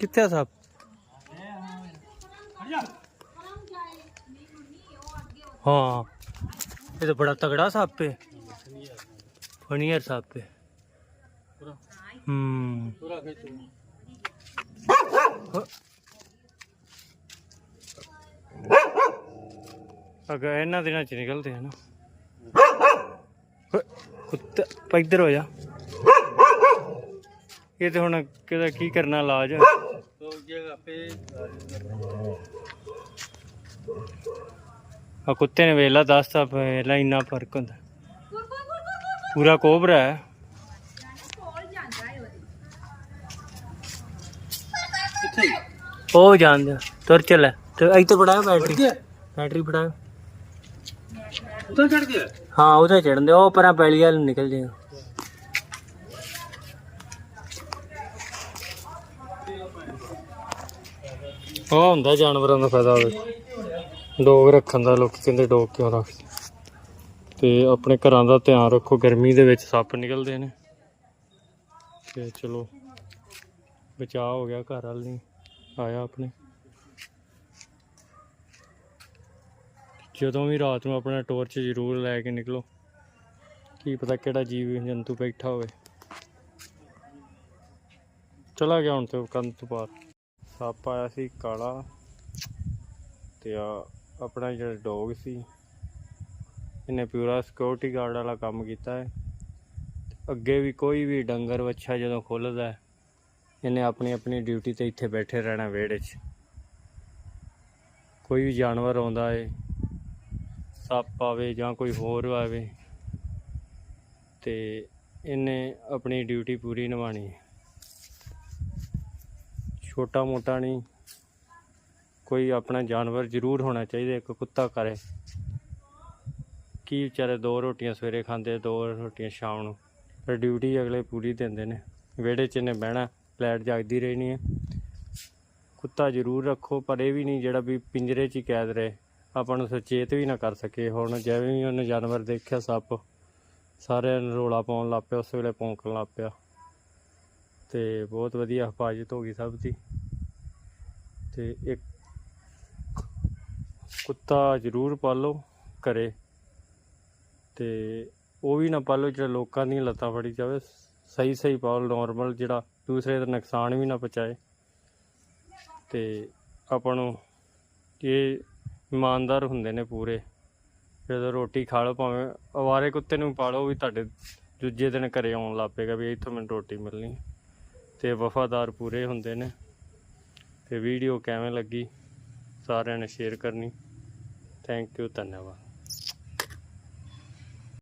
ਕਿੱਥੇ ਆ ਸੱਪ ਹਾਂ, ਇਹ ਤਾਂ ਬੜਾ ਤਗੜਾ ਸੱਪ ਹੈ ਫਨੀਅਰ ਸੱਪ ਹੈ ਹੂੰ। ਪੂਰਾ ਅਗਰ ਇਹਨਾਂ ਦਿਨਾਂ ਚ ਨਿਕਲਦੇ ਹਨ ਕੁੱਤਾ ਪਾ ਇੱਧਰ ਹੋ ਜਾ। ਇਹ ਤੇ ਹੁਣ ਕਿਹਦਾ ਕੀ ਕਰਨਾ ਇਲਾਜ ਆ ਕੁੱਤੇ ਨੇ ਵੇਲਾ ਦੱਸਤਾ ਵੇਲਾ ਇੰਨਾ ਫ਼ਰਕ ਹੁੰਦਾ। ਪੂਰਾ ਕੋਬਰਾ ਹੈ। ਉਹ ਜਾਂਦਾ ਤੁਰ ਚੱਲ। ਤੇ ਇੱਥੇ ਬੜਾ ਬੈਟਰੀ ਬੈਟਰੀ ਬੜਾ ਉਧਰ ਚੜ ਗਿਆ? ਹਾਂ ਉਹਦੇ ਚੜਨਦੇ ਉਹ ਪਰਾਂ ਪੈਲੀ ਵਾਲ ਨੂੰ ਨਿਕਲ ਜੇ ਉਹ ਹੁੰਦਾ ਜਾਨਵਰਾਂ ਦਾ ਫਾਇਦਾ ਹੋਵੇ ਡੋਗ ਰੱਖਣ ਦਾ, ਲੋਕ ਕਹਿੰਦੇ ਡੋਗ ਕਿਉਂ ਰੱਖਦੇ? ਤੇ ਆਪਣੇ ਘਰਾਂ ਦਾ ਧਿਆਨ ਰੱਖੋ, ਗਰਮੀ ਦੇ ਵਿੱਚ ਸੱਪ ਨਿਕਲਦੇ ਨੇ। ਤੇ ਚਲੋ, ਬਚਾਅ ਹੋ ਗਿਆ ਘਰ ਵਾਲ ਨਹੀਂ ਆਇਆ ਆਪਣੇ। ਜਦੋਂ ਵੀ ਰਾਤ ਨੂੰ ਆਪਣਾ ਟੋਰਚ ਜ਼ਰੂਰ ਲੈ ਕੇ ਨਿਕਲੋ। ਕੀ ਪਤਾ ਕਿਹੜਾ ਜੀਵ ਜੰਤੂ ਬੈਠਾ ਹੋਵੇ। ਚਲਾ ਗਿਆ ਹੁਣ ਤੇ ਕੰਨ ਤੋਂ ਪਾਰ ਸੱਪ ਆਇਆ ਸੀ, ਕਾਲਾ ਤੇ ਆ ਆਪਣਾ ਜਿਹੜਾ ਡੌਗ ਸੀ, ਇਹਨੇ ਪੂਰਾ ਸਿਕਿਉਰਿਟੀ ਗਾਰਡ ਵਾਲਾ ਕੰਮ ਕੀਤਾ ਹੈ। ਅੱਗੇ ਵੀ ਕੋਈ ਵੀ ਡੰਗਰ ਵੱਛਾ ਜਦੋਂ ਖੁੱਲਦਾ ਹੈ, ਇਹਨੇ ਆਪਣੀ ਆਪਣੀ ਡਿਊਟੀ ਤੇ ਇੱਥੇ ਬੈਠੇ ਰਹਿਣਾ ਵਿਹੜੇ 'ਚ। ਕੋਈ ਵੀ ਜਾਨਵਰ ਆਉਂਦਾ ਏ ਸੱਪ ਆਵੇ ਜਾਂ ਕੋਈ ਹੋਰ ਆਵੇ ਤੇ ਇਹਨੇ ਆਪਣੀ ਡਿਊਟੀ ਪੂਰੀ ਨਿਭਾਣੀ ਹੈ। ਛੋਟਾ ਮੋਟਾ ਨਹੀਂ। ਕੋਈ ਆਪਣਾ ਜਾਨਵਰ ਜ਼ਰੂਰ ਹੋਣਾ ਚਾਹੀਦਾ, ਇੱਕ ਕੁੱਤਾ ਕਰੇ। ਕੀ ਵਿਚਾਰੇ ਦੋ ਰੋਟੀਆਂ ਸਵੇਰੇ ਖਾਂਦੇ, ਦੋ ਰੋਟੀਆਂ ਸ਼ਾਮ ਨੂੰ। ਪਰ ਡਿਊਟੀ ਅਗਲੇ ਪੂਰੀ ਦਿੰਦੇ ਨੇ। ਵਿਹੜੇ 'ਚ ਇਹਨੇ ਬਹਿਣਾ ਲਾਈਟ ਜਗਦੀ ਰਹਿਣੀ ਹੈ ਕੁੱਤਾ ਜ਼ਰੂਰ ਰੱਖੋ, ਪਰ ਇਹ ਵੀ ਨਹੀਂ ਜਿਹੜਾ ਵੀ ਪਿੰਜਰੇ 'ਚ ਹੀ ਕੈਦ ਰਹੇ। ਆਪਾਂ ਨੂੰ ਸੁਚੇਤ ਵੀ ਨਾ ਕਰ ਸਕੇ ਹੁਣ ਜਿਵੇਂ ਵੀ ਉਹਨੇ ਜਾਨਵਰ ਦੇਖਿਆ, ਸੱਪ। ਸਾਰਿਆਂ ਨੂੰ ਰੋਲਾ ਪਾਉਣ ਲੱਗ ਪਿਆ, ਉਸ ਵੇਲੇ ਪੌਂਕਣ ਲੱਗ ਪਿਆ। ਤੇ ਬਹੁਤ ਵਧੀਆ ਹਿਫਾਜ਼ਤ ਹੋ ਗਈ ਸਭ ਦੀ। ਤੇ ਇੱਕ ਕੁੱਤਾ ਜ਼ਰੂਰ ਪਾਲੋ ਘਰੇ। ਤੇ ਉਹ ਵੀ ਨਾ ਪਾਲੋ ਜਿਹੜਾ ਲੋਕਾਂ ਦੀਆਂ ਲੱਤਾਂ ਫੜੀ ਜਾਵੇ। ਸਹੀ ਸਹੀ ਪਾਓ ਨਾਰਮਲ ਜਿਹੜਾ ਦੂਸਰੇ ਦਾ ਨੁਕਸਾਨ ਵੀ ਨਾ ਪਹੁੰਚਾਏ। ਤੇ ਆਪਾਂ ਨੂੰ ਇਹ ਇਮਾਨਦਾਰ ਹੁੰਦੇ ਨੇ ਪੂਰੇ। ਜਦੋਂ ਰੋਟੀ ਖਾ ਲਓ ਭਾਵੇਂ ਅਵਾਰੇ ਕੁੱਤੇ ਨੂੰ ਪਾਲੋ ਵੀ ਤੁਹਾਡੇ ਦੂਜੇ ਦਿਨ ਘਰੇ ਆਉਣ ਲੱਗ ਪਏਗਾ ਵੀ ਇੱਥੋਂ ਮੈਨੂੰ ਰੋਟੀ ਮਿਲਣੀ। ਤੇ ਵਫਾਦਾਰ ਪੂਰੇ ਹੁੰਦੇ ਨੇ। ਤੇ ਵੀਡੀਓ ਕਿਵੇਂ ਲੱਗੀ? ਸਾਰਿਆਂ ਨੇ ਸ਼ੇਅਰ ਕਰਨੀ। ਥੈਂਕ ਯੂ ਧੰਨਵਾਦ।